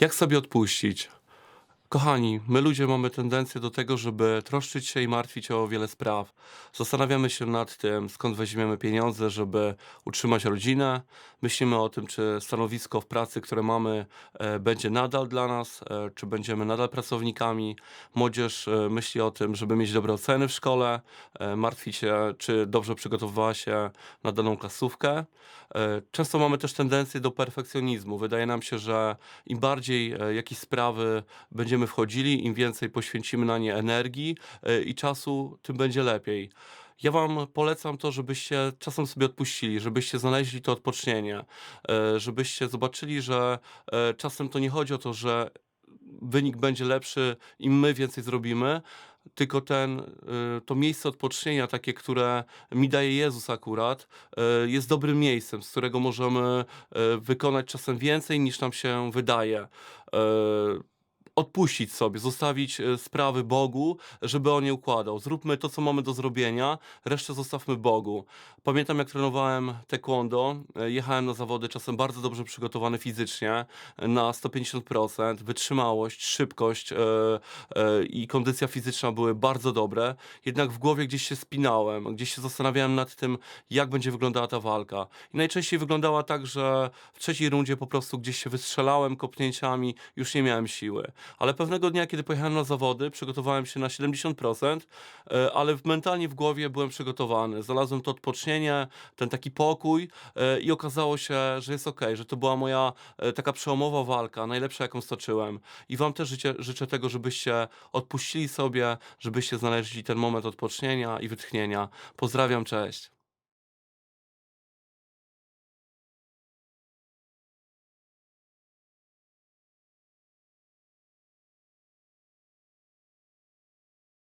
Jak sobie odpuścić? Kochani, my ludzie mamy tendencję do tego, żeby troszczyć się i martwić o wiele spraw. Zastanawiamy się nad tym, skąd weźmiemy pieniądze, żeby utrzymać rodzinę. Myślimy o tym, czy stanowisko w pracy, które mamy, e, będzie nadal dla nas, e, czy będziemy nadal pracownikami. Młodzież e, myśli o tym, żeby mieć dobre oceny w szkole, e, martwi się, czy dobrze przygotowywała się na daną klasówkę. E, Często mamy też tendencję do perfekcjonizmu. Wydaje nam się, że im bardziej e, jakieś sprawy będziemy wchodzili, im więcej poświęcimy na nie energii e, i czasu, tym będzie lepiej. Ja Wam polecam to, żebyście czasem sobie odpuścili, żebyście znaleźli to odpocznienie, e, żebyście zobaczyli, że e, czasem to nie chodzi o to, że wynik będzie lepszy, im my więcej zrobimy, tylko ten, to miejsce odpocznienia, takie, które mi daje Jezus akurat, jest dobrym miejscem, z którego możemy wykonać czasem więcej niż nam się wydaje. Odpuścić sobie, zostawić y, sprawy Bogu, żeby On je układał. Zróbmy to, co mamy do zrobienia, resztę zostawmy Bogu. Pamiętam, jak trenowałem taekwondo, y, jechałem na zawody czasem bardzo dobrze przygotowany fizycznie, y, na 150%, wytrzymałość, szybkość i kondycja fizyczna były bardzo dobre, jednak w głowie gdzieś się spinałem, gdzieś się zastanawiałem nad tym, jak będzie wyglądała ta walka. I najczęściej wyglądała tak, że w trzeciej rundzie po prostu gdzieś się wystrzelałem kopnięciami, już nie miałem siły. Ale pewnego dnia, kiedy pojechałem na zawody, przygotowałem się na 70%, e, ale mentalnie w głowie byłem przygotowany. Znalazłem to odpocznienie, ten taki pokój e, i okazało się, że jest ok, że to była moja e, taka przełomowa walka, najlepsza jaką stoczyłem. I wam też życzę, życzę tego, żebyście odpuścili sobie, żebyście znaleźli ten moment odpocznienia i wytchnienia. Pozdrawiam, cześć.